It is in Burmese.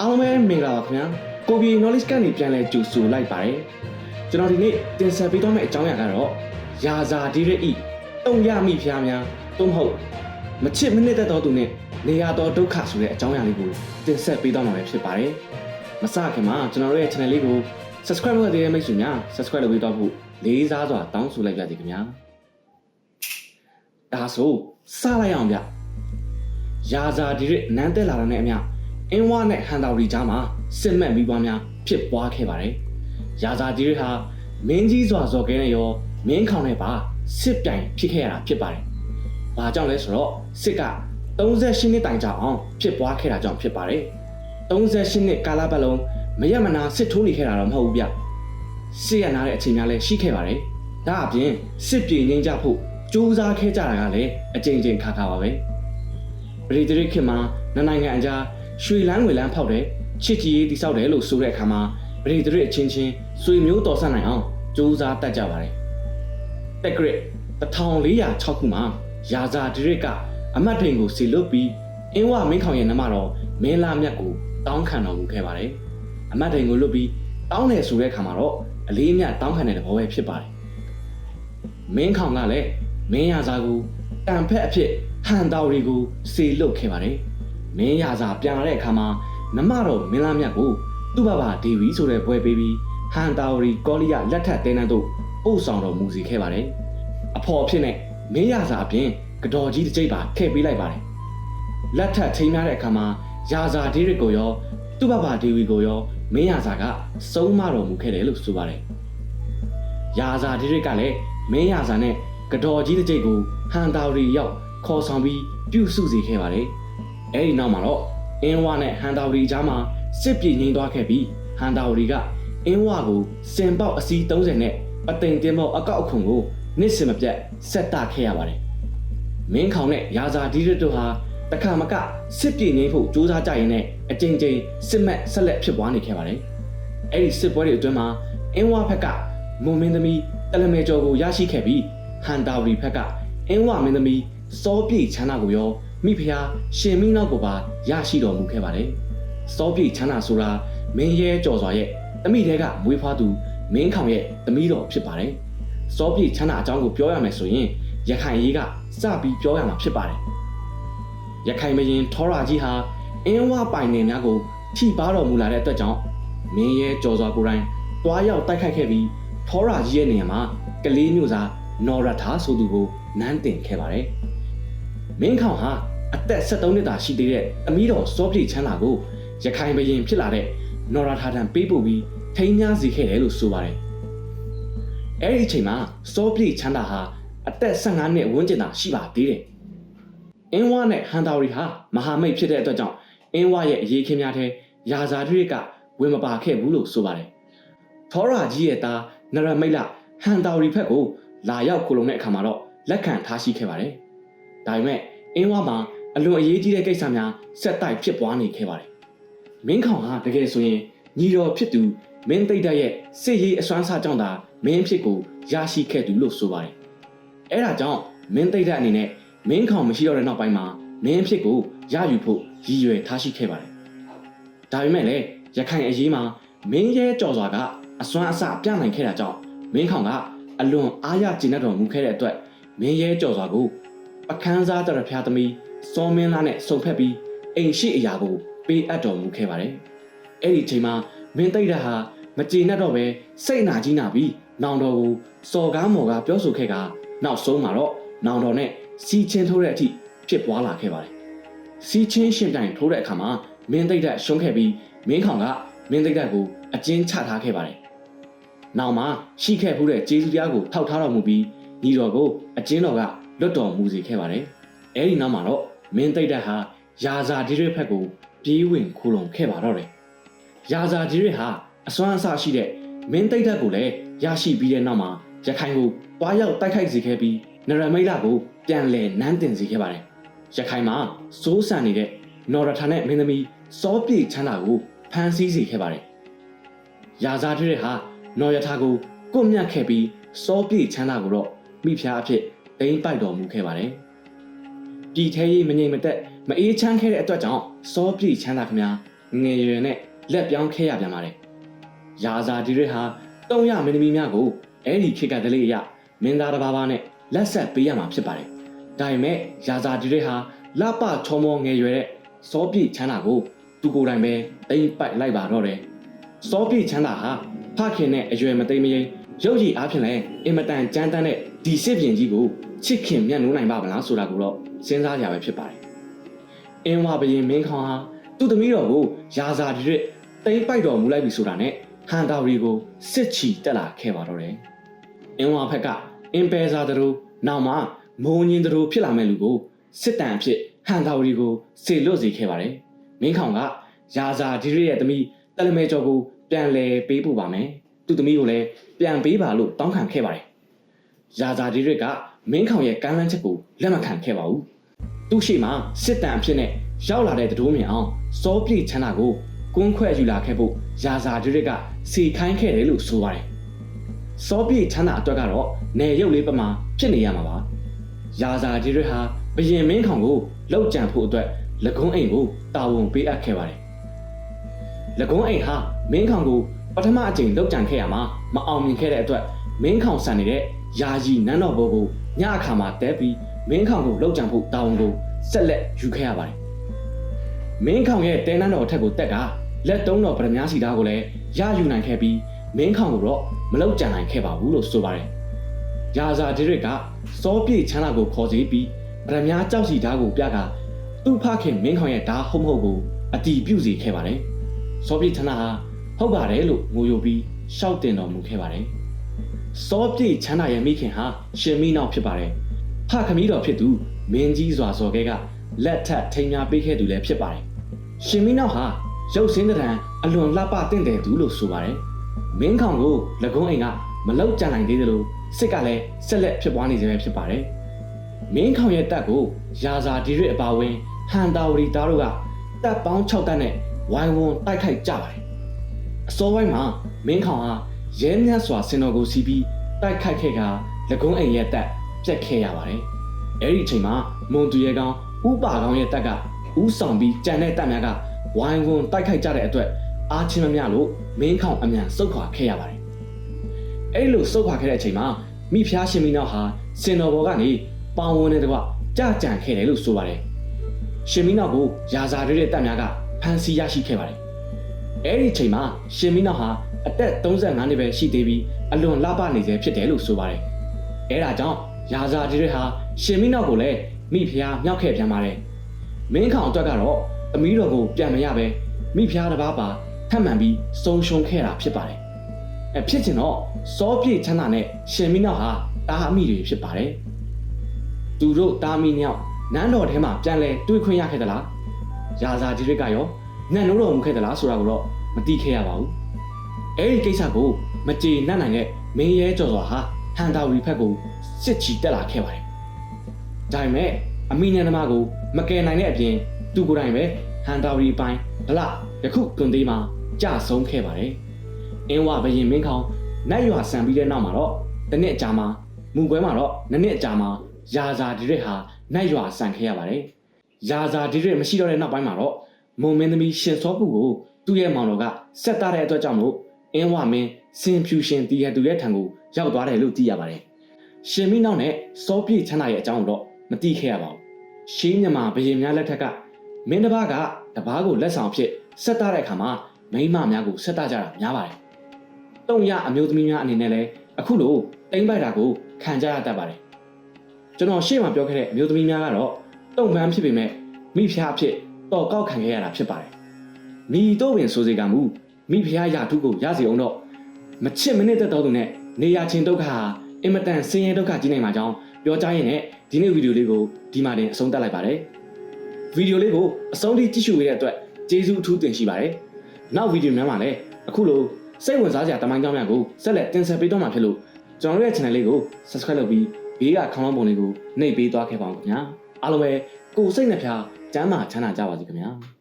အားလုံးပဲမင်္ဂလာပါခင်ဗျာကိုဘီ knowledge ကနေပြန်လဲကြိုဆိုလိုက်ပါတယ်ကျွန်တော်ဒီနေ့တင်ဆက်ပေးသွားမယ့်အကြောင်းအရာကတော့ယာဇာဒီရဤတုံရမိဖျားများသို့မဟုတ်မချစ်မနစ်သက်တော်သူနဲ့နေရတော်ဒုက္ခဆိုတဲ့အကြောင်းအရာလေးကိုတင်ဆက်ပေးသွားမှာပဲဖြစ်ပါတယ်မစခင်မှာကျွန်တော်တို့ရဲ့ channel လေးကို subscribe လုပ်ရတဲ့မိတ်ဆွေများ subscribe လုပ်ပေးတော့ဖို့လေးစားစွာတောင်းဆိုလိုက်ကြစီခင်ဗျာဒါဆိုစလိုက်အောင်ဗျယာဇာဒီရနန်းတက်လာတဲ့နဲ့အမျှ အင်းဝါနဲ့ဟန်တာရီကြားမှာစစ်မှတ်ပြီးပွားများဖြစ်ပွားခဲ့ပါတယ်။ယာဇာဒီရဟာမင်းကြီးစွာဇော်ကဲနဲ့ရောမင်းခေါင်နဲ့ပါစစ်ပြိုင်ဖြစ်ခဲ့ရတာဖြစ်ပါတယ်။ဘာကြောင့်လဲဆိုတော့စစ်က38နှစ်တိုင်ကြာအောင်ဖြစ်ပွားခဲ့တာကြောင့်ဖြစ်ပါတယ်။38နှစ်ကာလပတ်လုံးမရမနာစစ်ထိုးနေခဲ့တာတော့မဟုတ်ဘူးဗျ။စစ်ရနာတဲ့အချိန်များလည်းရှိခဲ့ပါတယ်။ဒါအပြင်စစ်ပြေငိမ့်ကြဖို့ကြိုးစားခဲ့ကြတာကလည်းအကြိမ်ကြိမ်ခါခါပါပဲ။ပရိသေရခင်မှာနှစ်နိုင်ငံအကြား ရွှေလန်းငွေလန်းဖောက်တယ်ချစ်ကြည်ရေးတိဆောက်တယ်လို့ဆိုတဲ့အခါမှာပရိသေရအချင်းချင်းဆွေမျိုးတော်ဆက်နိုင်အောင်ကြိုးစားတတ်ကြပါတယ်။တက်ဂရစ်1406ခုမှာယာဇာဒီရစ်ကအမတ်ထိန်ကိုစီလွတ်ပြီးအင်းဝမင်းခေါင်ရဲ့နမတော်မင်းလာမြတ်ကိုတောင်းခံတော်မူခဲ့ပါတယ်။အမတ်ထိန်ကိုလွတ်ပြီးတောင်းတယ်ဆိုတဲ့အခါမှာတော့အလေးအမြတ်တောင်းခံတဲ့သဘောပဲဖြစ်ပါတယ်။မင်းခေါင်ကလည်းမင်းယာဇာကိုတန်ဖက်အဖြစ်ဟန်တော်ရီကိုစီလွတ်ခဲ့ပါတယ်။ မင်းယာဇာပြန်လာတဲ့အခါမှာနမတော်မင်းလာမြတ်ကိုသူ့ဘဘဒေဝီဆိုတဲ့ဘွဲပေးပြီးဟန်တာဝရီကောလိယလက်ထပ်တင်းနှံတို့ပို့ဆောင်တော်မူစီခဲ့ပါတယ်။အဖော်အဖြစ်နဲ့မင်းရစာအပြင်ကတော်ကြီးတစ်ကြိပ်ပါထည့်ပေးလိုက်ပါတယ်။လက်ထပ်ချိန်များတဲ့အခါမှာယာဇာဒေးရစ်ကိုရောသူ့ဘဘဒေဝီကိုရောမင်းရစာကစုံမတော်မူခဲ့တယ်လို့ဆိုပါတယ်။ယာဇာဒေးရစ်ကလည်းမင်းရစာနဲ့ကတော်ကြီးတစ်ကြိပ်ကိုဟန်တာဝရီရောက်ခေါ်ဆောင်ပြီးပြုစုစီခဲ့ပါတယ်။ အဲဒီနောက်မှာတော့အင်းဝါနဲ့ဟန်တာဝရီကြားမှာစစ်ပြေငိမ့်သွားခဲ့ပြီးဟန်တာဝရီကအင်းဝါကိုစင်ပေါက်အစီး30နဲ့အသိမ်တင်ပေါက်အကောက်အခွန်ကိုနှစ်စင်မပြတ်ဆက်တခဲ့ရပါတယ်။မင်းခေါင်နဲ့ရာဇာဒီရတို့ဟာတခါမကစစ်ပြေငိမ့်ဖို့ကြိုးစားကြရင်နဲ့အကြိမ်ကြိမ်စစ်မက်ဆက်လက်ဖြစ်ပွားနေခဲ့ပါတယ်။အဲ့ဒီစစ်ပွဲတွေအတွင်းမှာအင်းဝါဘက်ကမုံမင်းသမီးတလမေကျော်ကိုရရှိခဲ့ပြီးဟန်တာဝရီဘက်ကအင်းဝမင်းသမီးစောပြေချမ်းသာကိုရော မိဖုရားရှင်မင်းနောက်ကိုပါရရှိတော်မူခဲ့ပါတယ်။စောပြေချမ်းသာဆိုတာမင်းရဲကြော်စွာရဲ့တမိတဲကမွေးဖွားသူမင်းခေါင်ရဲ့သမီးတော်ဖြစ်ပါတယ်။စောပြေချမ်းသာအကြောင်းကိုပြောရမယ်ဆိုရင်ရခိုင်ရေးကစပြီးပြောရမှာဖြစ်ပါတယ်။ရခိုင်မရင်ထောရာကြီးဟာအင်းဝပိုင်နေများကိုထိပါတော်မူလာတဲ့အတွက်ကြောင့်မင်းရဲကြော်စွာကိုယ်တိုင်တွားရောက်တိုက်ခိုက်ခဲ့ပြီးထောရာကြီးရဲ့နေရာမှာကလေးမျိုးစားနော်ရထာဆိုသူကိုနန်းတင်ခဲ့ပါတယ်။မင်းခေါင်ဟာ အသက်73နှစ်သာရှိသေးတဲ့အမီးတော်စောပြေချမ်းသာကိုရခိုင်ဘရင်ဖြစ်လာတဲ့နော်ရထာထံပေးပို့ပြီးထိန်းများစီခဲ့တယ်လို့ဆိုပါတယ်။အဲဒီအချိန်မှာစောပြေချမ်းသာဟာအသက်15နှစ်ဝန်းကျင်သာရှိပါသေးတယ်။အင်းဝါနဲ့ဟန်တာရီဟာမဟာမိတ်ဖြစ်တဲ့အတွက်ကြောင့်အင်းဝါရဲ့အရေးခင်းများထဲယာဇာတိကဝင်မပါခဲ့ဘူးလို့ဆိုပါတယ်။ထောရာကြီးရဲ့သားနရမိတ်လဟန်တာရီဖက်ကိုလာရောက်ကိုလုံတဲ့အခါမှာတော့လက်ခံထားရှိခဲ့ပါတယ်။ဒါပေမဲ့အင်းဝါမှာ အလွန်အရေးကြီးတဲ့ကိစ္စများဆက်တိုက်ဖြစ်ပွားနေခဲ့ပါတယ်။မင်းခေါင်ဟာတကယ်ဆိုရင်ညီတော်ဖြစ်သူမင်းသိတ္တရဲ့စစ်ရေးအစွမ်းစားကြောင့်သာမင်းဖြစ်ကိုရရှိခဲ့သူလို့ဆိုပါတယ်။အဲဒါကြောင့်မင်းသိတ္တအနေနဲ့မင်းခေါင်မရှိတော့တဲ့နောက်ပိုင်းမှာမင်းဖြစ်ကိုရယူဖို့ရည်ရွယ်ထားရှိခဲ့ပါတယ်။ဒါပေမဲ့လည်းရခိုင်အရေးမှာမင်းရဲကြော်စွာကအစွမ်းအစပြနိုင်ခဲ့တာကြောင့်မင်းခေါင်ကအလွန်အားရကျဉ်တ်တော်မူခဲ့တဲ့အတွက်မင်းရဲကြော်စွာကိုပကန်းစားတရဖျားသမီး စောမင်းလာနဲ့စုံဖက်ပြီးအိမ်ရှိအရာကိုပေးအပ်တော်မူခဲ့ပါတယ်။အဲ့ဒီချိန်မှာမင်းသိတဲ့ဟာမကြေနပ်တော့ပဲစိတ်နာကြီးနာပြီးနောင်တော်ကိုစော်ကားမော်ကားပြောဆိုခဲ့ကနောက်ဆုံးမှာတော့နောင်တော်နဲ့စီချင်းထိုးတဲ့အထိဖြစ်ပွားလာခဲ့ပါတယ်။စီချင်းရှင်တိုင်ထိုးတဲ့အခါမှာမင်းသိတဲ့ရှုံးခဲ့ပြီးမင်းခေါင်ကမင်းသိတဲ့ကိုအကျဉ်းချထားခဲ့ပါတယ်။နောက်မှာရှိခဲ့မှုတဲ့ကျေးဇူးတရားကိုထောက်ထားတော်မူပြီးညီတော်ကိုအကျဉ်းတော်ကလွတ်တော်မူစေခဲ့ပါတယ်။အဲဒီနောက်မှာတော့ မင်းသိတဲ့ဟာယာဇာဒီရစ်ဖက်ကိုပြေးဝင်ခိုးလုံခဲ့ပါတော့တယ်။ယာဇာဒီရစ်ဟာအစွမ်းအစရှိတဲ့မင်းသိတဲ့ကိုလည်းရရှိပြီးတဲ့နောက်မှာရခိုင်ကိုတွားရောက်တိုက်ခိုက်စေခဲ့ပြီးနရမိတ်လာကိုပြန်လည်နန်းတင်စေခဲ့ပါတယ်။ရခိုင်မှာစိုးစံနေတဲ့နော်ရထာနဲ့မင်းသမီးစောပြေချမ်းသာကိုဖမ်းဆီးစေခဲ့ပါတယ်။ယာဇာဒီရစ်ဟာနော်ရထာကိုကွမြတ်ခဲ့ပြီးစောပြေချမ်းသာကိုတော့မိဖုရားအဖြစ်တိမ့်ပိုက်တော်မူခဲ့ပါတယ်။ ပြည်ထဲရေးမငြိမ်မသက်မအေးချမ်းခဲ့တဲ့အတွက်ကြောင့်စောပြေချမ်းသာခမများငယ်ရွယ်နဲ့လက်ပြောင်းခဲရပြန်ပါတယ်ရာဇာဒီရစ်ဟာတုံးရမင်းသမီးများကိုအဲ့ဒီခေတ်ကတလေးအရမင်းသားတစ်ပါးပါးနဲ့လက်ဆက်ပေးရမှာဖြစ်ပါတယ်ဒါပေမဲ့ရာဇာဒီရစ်ဟာလပချောမောငယ်ရွယ်တဲ့စောပြည့်ချမ်းသာကိုသူကိုယ်တိုင်ပဲတိမ့်ပိုက်လိုက်ပါတော့တယ်စောပြည့်ချမ်းသာဟာဖခင်နဲ့အရွယ်မသိမရင်ရုပ်ရည်အားဖြင့်လည်းအင်မတန်ကြမ်းတမ်းတဲ့ဒီစစ်ပြင်ကြီးကိုချစ်ခင်မြတ်နိုးနိုင်ပါမလားဆိုတာကိုတော့ စဉ်းစားကြရပဲဖြစ်ပါတယ်အင်းဝဘရင်မင်းခေါင်ဟာသူ့သမီးတော်ကိုရာဇာဒီရစ်တိမ့်ပိုက်တော်မူလိုက်ပြီဆိုတာနဲ့ဟန်တာရီကိုစစ်ချီတက်လာခဲ့ပါတော့တယ်အင်းဝဘက်ကအင်ပယ်ဇာတို့နောက်မှမုံညင်တို့ဖြစ်လာမဲ့လူကိုစစ်တမ်းအဖြစ်ဟန်တာရီကိုစေလွတ်စေခဲ့ပါတယ်မင်းခေါင်ကရာဇာဒီရစ်ရဲ့သမီးတလမဲကျော်ကိုပြန်လဲပေးပို့ပါမယ်သူ့သမီးကိုလည်းပြန်ပေးပါလို့တောင်းခံခဲ့ပါတယ်ရာဇာဒီရစ်က မင်းခေါင်ရဲ့ကမ်းလှမ်းချက်ကိုလက်မခံခဲ့ပါဘူးသူ့ရှိမှစစ်တမ်းအဖြစ်နဲ့ရောက်လာတဲ့တတိုးမြင်အောင်စောပြည့်ချမ်းသာကိုကွန်းခွဲယူလာခဲ့ဖို့ရာဇာဒီရစ်ကစီခိုင်းခဲ့တယ်လို့ဆိုပါတယ်စောပြည့်ချမ်းသာအတွက်ကတော့နေရုပ်လေးပမာဖြစ်နေရမှာပါရာဇာဒီရစ်ဟာဘရင်မင်းခေါင်ကိုလောက်ကြံဖို့အတွက်လကုံးအိမ်ကိုတာဝန်ပေးအပ်ခဲ့ပါတယ်လကုံးအိမ်ဟာမင်းခေါင်ကိုပထမအကြိမ်လောက်ကြံခဲ့ရမှာမအောင်မြင်ခဲ့တဲ့အတွက်မင်းခေါင်ဆန်နေတဲ့ ယာယီနန်းတော်ဘိုးကိုညအခါမှာတဲပြီးမင်းခေါင်ကိုလောက်ကြံဖို့တာဝန်ကိုဆက်လက်ယူခဲ့ရပါတယ်မင်းခေါင်ရဲ့တဲနန်းတော်အထက်ကိုတက်ကလက်တုံးတော်ဗရမ ्या စီသားကိုလည်းရယူနိုင်ခဲ့ပြီးမင်းခေါင်ကိုတော့မလောက်ကြံနိုင်ခဲ့ပါဘူးလို့ဆိုပါတယ်ရာဇာဒီရစ်ကစောပြေချမ်းသာကိုခေါ်စီပြီးဗရမ ्या ကြောက်စီသားကိုပြကသူ့ဖခင်မင်းခေါင်ရဲ့ဓာဟုတ်မဟုတ်ကိုအတီးပြုတ်စေခဲ့ပါတယ်စောပြေချမ်းသာဟာဟုတ်ပါတယ်လို့ငိုယိုပြီးရှောက်တင်တော်မူခဲ့ပါတယ် စောပြေချမ်းသာရဲ့မိခင်ဟာရှင်မီနောက်ဖြစ်ပါတယ်ဖခမီးတော်ဖြစ်သူမင်းကြီးစွာစော်ကဲကလက်ထပ်ထိမ်းများပေးခဲ့သူလည်းဖြစ်ပါတယ်ရှင်မီနောက်ဟာရုပ်စင်းတဲ့တံအလွန်လှပတင့်တယ်သူလို့ဆိုပါတယ်မင်းခေါင်ကိုလကုံးအိမ်ကမလောက်ကြနိုင်သေးသလိုစစ်ကလည်းဆက်လက်ဖြစ်ပွားနေစေပဲဖြစ်ပါတယ်မင်းခေါင်ရဲ့တပ်ကိုယာဇာဒီရစ်အပါဝင်ဟန်တာဝရီသားတို့ကတပ်ပေါင်း6တပ်နဲ့ဝိုင်းဝန်းတိုက်ခိုက်ကြပါတယ်အစောပိုင်းမှာမင်းခေါင်ဟာ ရဲမြတ်စွာစင်တော်ကိုစီးပြီးတိုက်ခိုက်ခဲ့ကလကုံးအိမ်ရဲ့တပ်ပြက်ခဲ့ရပါတယ်အဲ့ဒီအချိန်မှာမွန်သူရဲကောင်ဥပါကောင်ရဲ့တပ်ကဥဆောင်ပြီးကြံတဲ့တပ်များကဝိုင်းဝန်းတိုက်ခိုက်ကြတဲ့အတွက်အားချင်းမမျှလို့မင်းခေါင်အမြန်စုတ်ခွာခဲ့ရပါတယ်။အဲ့လိုစုတ်ခွာခဲ့တဲ့အချိန်မှာမိဖုရားရှင်မင်းနောက်ဟာစင်တော်ဘော်ကနေပေါင်ဝင်တဲ့တကွကြကြံခဲ့တယ်လို့ဆိုပါတယ်။ရှင်မင်းနောက်ကိုယာဇာတွေတဲ့တပ်များကဖမ်းဆီးရရှိခဲ့ပါတယ်။အဲ့ဒီအချိန်မှာရှင်မင်းနောက်ဟာ အသက်35နှစ်ပဲရှိသေးပြီးအလွန်လှပနေစေဖြစ်တယ်လို့ဆိုပါတယ်။အဲ့ဒါကြောင့်ယာဇာတွေဟာရှင်မင်းနောက်ကိုလည်းမိဖုရားမြောက်ခဲ့ပြန်ပါတယ်။မင်းခေါင်အတွက်ကတော့သမီးတော်ကိုပြန်မရပဲမိဖုရားတစ်ပါးပါထပ်မံပြီးစုံရှုံခဲ့တာဖြစ်ပါတယ်။အဲဖြစ်ချင်တော့စောပြေချမ်းသာနဲ့ရှင်မင်းနောက်ဟာတားအမိတွေဖြစ်ပါတယ်။သူတို့တားမိမြောက်နန်းတော်ထဲမှာပြန်လဲတွေ့ခွင့်ရခဲ့သလား။ရာဇာဒီရစ်ကရောနတ်နိုးတော်မူခဲ့သလားဆိုတာကိုတော့မသိခဲ့ရပါဘူး။ အဲဒီကိစ္စကိုမကြေနပ်နိုင်တဲ့မင်းရဲကျော်စွာဟာဟန်တာဝီဖက်ကိုစစ်ချီတက်လာခဲ့ပါတယ်။ဒါပေမဲ့အမိနန္ဒမကိုမကယ်နိုင်တဲ့အပြင်သူကိုယ်တိုင်ပဲဟန်တာဝီအပိုင်းဒလယခုတွန်သေးမှာကြဆုံးခဲ့ပါတယ်။အင်းဝဘရင်မင်းခေါင်နတ်ရွာဆန်ပြီးတဲ့နောက်မှာတော့တစ်နှစ်အကြာမှာမူပွဲမှာတော့နှစ်နှစ်အကြာမှာယာဇာဒီရစ်ဟာနတ်ရွာဆန်ခဲ့ရပါတယ်။ယာဇာဒီရစ်မရှိတော့တဲ့နောက်ပိုင်းမှာတော့မုံမင်းသမီးရှင်စောပုကိုသူ့ရဲ့မောင်တော်ကဆက်တာတဲ့အတွက်ကြောင့်မို့ အင်းဝမင်းစင်ဖြူရှင်တီးရသူရဲ့ထံကိုရောက်သွားတယ်လို့သိရပါတယ်။ရှင်မင်းနောက်နဲ့စောပြည့်ချမ်းသာရဲ့အကြောင်းကိုတော့မသိခဲ့ရပါဘူး။ရှင်းမြမာဘရင်များလက်ထက်ကမင်းတစ်ပါးကတပားကိုလက်ဆောင်ဖြစ်ဆက်တာတဲ့အခါမှာမိန်းမများကိုဆက်တာကြတာများပါတယ်။တုံရအမျိုးသမီးများအနေနဲ့လည်းအခုလိုတိမ့်ပိုက်တာကိုခံကြရတတ်ပါတယ်။ကျွန်တော်ရှေ့မှာပြောခဲ့တဲ့အမျိုးသမီးများကတော့တုံပန်းဖြစ်ပေမဲ့မိဖုရားဖြစ်တော်ကောက်ခံခဲ့ရတာဖြစ်ပါတယ်။မိတော့ပင်ဆိုစေကမူ မိဖုရားရာထုကိုရစီအောင်တော့မချစ်မနစ်သက်တော်သူနဲ့နေရချင်းဒုက္ခဟာအင်မတန်ဆင်းရဲဒုက္ခကြီးနိုင်မှာကြောင်းပြောကြားရင်းနဲ့ဒီနေ့ဗီဒီယိုလေးကိုဒီမှာတင်အဆုံးသတ်လိုက်ပါတယ်။ဗီဒီယိုလေးကိုအဆုံးထိကြည့်ရှုပေးတဲ့အတွက်ကျေးဇူးအထူးတင်ရှိပါတယ်။နောက်ဗီဒီယိုများမှာလည်းအခုလိုစိတ်ဝင်စားစရာတမိုင်းကြောင်းများကိုဆက်လက်တင်ဆက်ပေးတော့မှာဖြစ်လို့ကျွန်တော်တို့ရဲ့ channel လေးကို subscribe လုပ်ပြီးဘေးကခေါင်းလောင်းပုံလေးကိုနှိပ်ပေးသွားခဲ့ပါဦးခင်ဗျာ။အားလုံးပဲကိုယ်စိတ်နှဖျားကျမ်းမာချမ်းသာကြပါစေခင်ဗျာ။